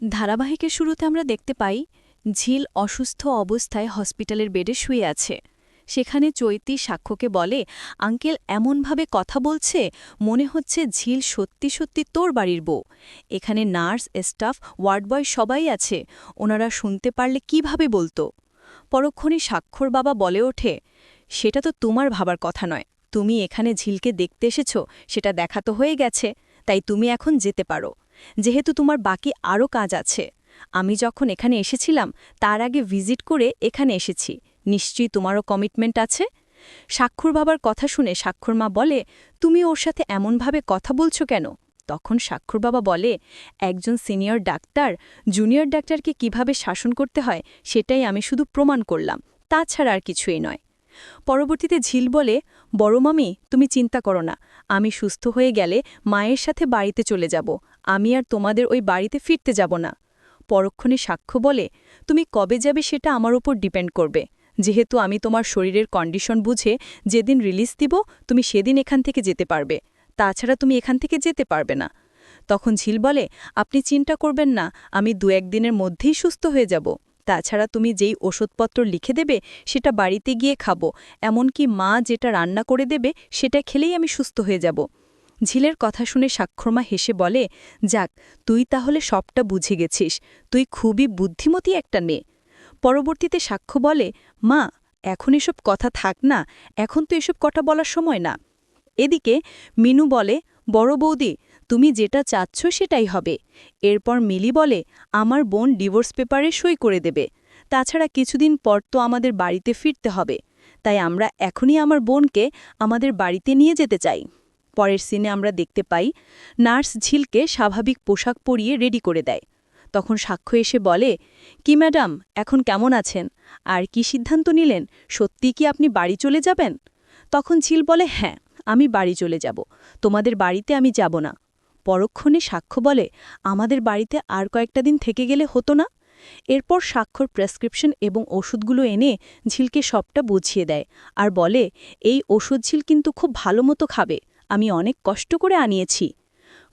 ধারাবাহিকের শুরুতে আমরা দেখতে পাই, ঝিল অসুস্থ অবস্থায় হসপিটালের বেডে শুয়ে আছে। সেখানে চৈতি সাক্ষ্যকে বলে, আঙ্কেল এমনভাবে কথা বলছে, মনে হচ্ছে ঝিল সত্যি সত্যি তোর বাড়ির বউ। এখানে নার্স, স্টাফ, ওয়ার্ড বয় সবাই আছে, ওনারা শুনতে পারলে কীভাবে বলতো? পরক্ষণে স্বাক্ষর বাবা বলে ওঠে, সেটা তো তোমার ভাবার কথা নয়। তুমি এখানে ঝিলকে দেখতে এসেছ, সেটা দেখা তো হয়ে গেছে, তাই তুমি এখন যেতে পারো। যেহেতু তোমার বাকি আরও কাজ আছে। আমি যখন এখানে এসেছিলাম, তার আগে ভিজিট করে এখানে এসেছি। নিশ্চয়ই তোমারও কমিটমেন্ট আছে? স্বাক্ষর বাবার কথা শুনে স্বাক্ষর মা বলে, তুমি ওর সাথে এমনভাবে কথা বলছো কেন? তখন স্বাক্ষর বাবা বলে, একজন সিনিয়র ডাক্তার, জুনিয়র ডাক্তারকে কীভাবে শাসন করতে হয়, সেটাই আমি শুধু প্রমাণ করলাম। তাছাড়া আর কিছুই নয়। পরবর্তীতে ঝিল বলে, বড় মামি, তুমি চিন্তা করো না, আমি সুস্থ হয়ে গেলে মায়ের সাথে বাড়িতে চলে যাব, আমি আর তোমাদের ওই বাড়িতে ফিরতে যাব না। পরক্ষণে সাক্ষ্য বলে, তুমি কবে যাবে সেটা আমার উপর ডিপেন্ড করবে। যেহেতু আমি তোমার শরীরের কন্ডিশন বুঝে যেদিন রিলিজ দিব, তুমি সেদিন এখান থেকে যেতে পারবে। তাছাড়া তুমি এখান থেকে যেতে পারবে না। তখন ঝিল বলে, আপনি চিন্তা করবেন না, আমি দু একদিনের মধ্যেই সুস্থ হয়ে যাব। তাছাড়া তুমি যেই ওষুধপত্র লিখে দেবে, সেটা বাড়িতে গিয়ে খাব। এমনকি মা যেটা রান্না করে দেবে, সেটা খেলেই আমি সুস্থ হয়ে যাব। ঝিলের কথা শুনে স্বাক্ষরমা হেসে বলে, যাক, তুই তাহলে সবটা বুঝে গেছিস। তুই খুবই বুদ্ধিমতী একটা মেয়ে। পরবর্তীতে সাক্ষ্য বলে, মা, এখন এসব কথা থাক না, এখন তো এসব কথা বলার সময় না। এদিকে মিনু বলে, বড় বৌদি তুমি যেটা চাচ্ছ সেটাই হবে। এরপর মিলি বলে, আমার বোন ডিভোর্স পেপারে সই করে দেবে। তাছাড়া কিছুদিন পর তো আমাদের বাড়িতে ফিরতে হবে। তাই আমরা এখনই আমার বোনকে আমাদের বাড়িতে নিয়ে যেতে চাই। পরের সিনে আমরা দেখতে পাই, নার্স ঝিলকে স্বাভাবিক পোশাক পরিয়ে রেডি করে দেয়। তখন সাক্ষ্য এসে বলে, কি ম্যাডাম, এখন কেমন আছেন? আর কি সিদ্ধান্ত নিলেন? সত্যি কি আপনি বাড়ি চলে যাবেন? তখন ঝিল বলে হ্যাঁ আমি বাড়ি চলে যাব। তোমাদের বাড়িতে আমি যাব না। পরক্ষণে সাক্ষ্য বলে, আমাদের বাড়িতে আর কয়েকটা দিন থেকে গেলে হতো না? এরপর স্বাক্ষর, প্রেসক্রিপশন এবং ওষুধগুলো এনে ঝিলকে সবটা বুঝিয়ে দেয় আর বলে, এই ওষুধ ঝিল কিন্তু খুব ভালো মতো খাবে। আমি অনেক কষ্ট করে আনিয়েছি।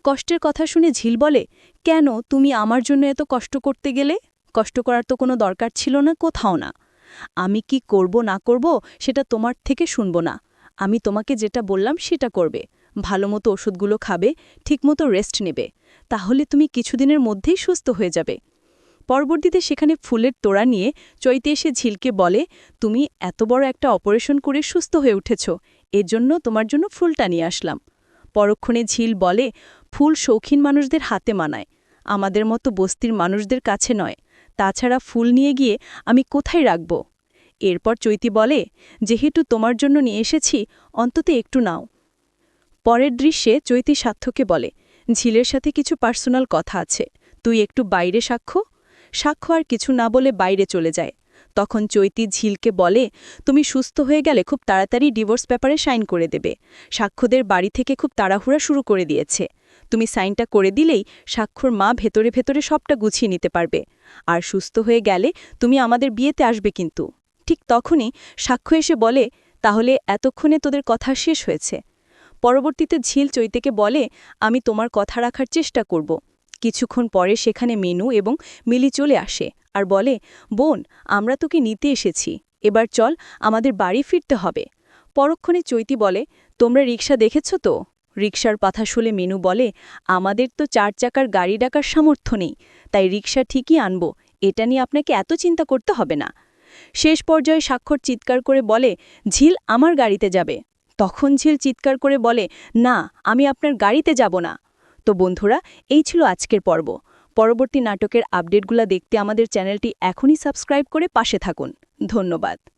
কষ্টের কথা শুনে ঝিল বলে, কেন? তুমি আমার জন্য এত কষ্ট করতে গেলে? কষ্ট করার তো কোনো দরকার ছিল না, কোথাও না। আমি কি করব না করব সেটা তোমার থেকে শুনব না। আমি তোমাকে যেটা বললাম সেটা করবে। ভালো মতো ওষুধগুলো খাবে, ঠিকমতো রেস্ট নেবে, তাহলে তুমি কিছুদিনের মধ্যেই সুস্থ হয়ে যাবে। পরবর্তীতে সেখানে ফুলের তোড়া নিয়ে চৈতে এসে ঝিলকে বলে, তুমি এত বড় একটা অপারেশন করে সুস্থ হয়ে উঠেছ এজন্য তোমার জন্য ফুলটা নিয়ে আসলাম। পরক্ষণে ঝিল বলে, ফুল শৌখিন মানুষদের হাতে মানায়, আমাদের মতো বস্তির মানুষদের কাছে নয়। তাছাড়া ফুল নিয়ে গিয়ে আমি কোথায় রাখব? এরপর চৈতি বলে, যেহেতু তোমার জন্য নিয়ে এসেছি, অন্তত একটু নাও। পরের দৃশ্যে চৈতি সার্থকে বলে, ঝিলের সাথে কিছু পার্সোনাল কথা আছে, তুই একটু বাইরে সাক্ষ্য? সাক্ষ্য আর কিছু না বলে বাইরে চলে যায়। তখন চৈতি ঝিলকে বলে, তুমি সুস্থ হয়ে গেলে খুব তাড়াতাড়ি ডিভোর্স পেপারে সাইন করে দেবে। সাক্ষ্যদের বাড়ি থেকে খুব তাড়াহুড়া শুরু করে দিয়েছে। তুমি সাইনটা করে দিলেই সাক্ষর মা ভেতরে ভেতরে সবটা গুছিয়ে নিতে পারবে। আর সুস্থ হয়ে গেলে তুমি আমাদের বিয়েতে আসবে কিন্তু। ঠিক তখনই সাক্ষ্য এসে বলে, তাহলে এতক্ষণে তোদের কথা শেষ হয়েছে। পরবর্তীতে ঝিল চৈতেকে বলে, আমি তোমার কথা রাখার চেষ্টা করব। কিছুক্ষণ পরে সেখানে মেনু এবং মিলি চলে আসে আর বলে, বোন, আমরা তোকে নিতে এসেছি। এবার চল, আমাদের বাড়ি ফিরতে হবে। পরক্ষণে চৈতি বলে, তোমরা রিক্সা দেখেছ তো? রিক্সার পাথা শুলে মেনু বলে, আমাদের তো চার চাকার গাড়ি ডাকার সামর্থ্য নেই, তাই রিক্সা ঠিকই আনব। এটা নিয়ে আপনাকে এত চিন্তা করতে হবে না। শেষ পর্যায়ে স্বাক্ষর চিৎকার করে বলে, ঝিল আমার গাড়িতে যাবে। তখন ঝিল চিৎকার করে বলে, না, আমি আপনার গাড়িতে যাব না। তো বন্ধুরা, এই ছিল আজকের পর্ব। পরবর্তী নাটকের আপডেটগুলো দেখতে আমাদের চ্যানেলটি এখনই সাবস্ক্রাইব করে পাশে থাকুন। ধন্যবাদ।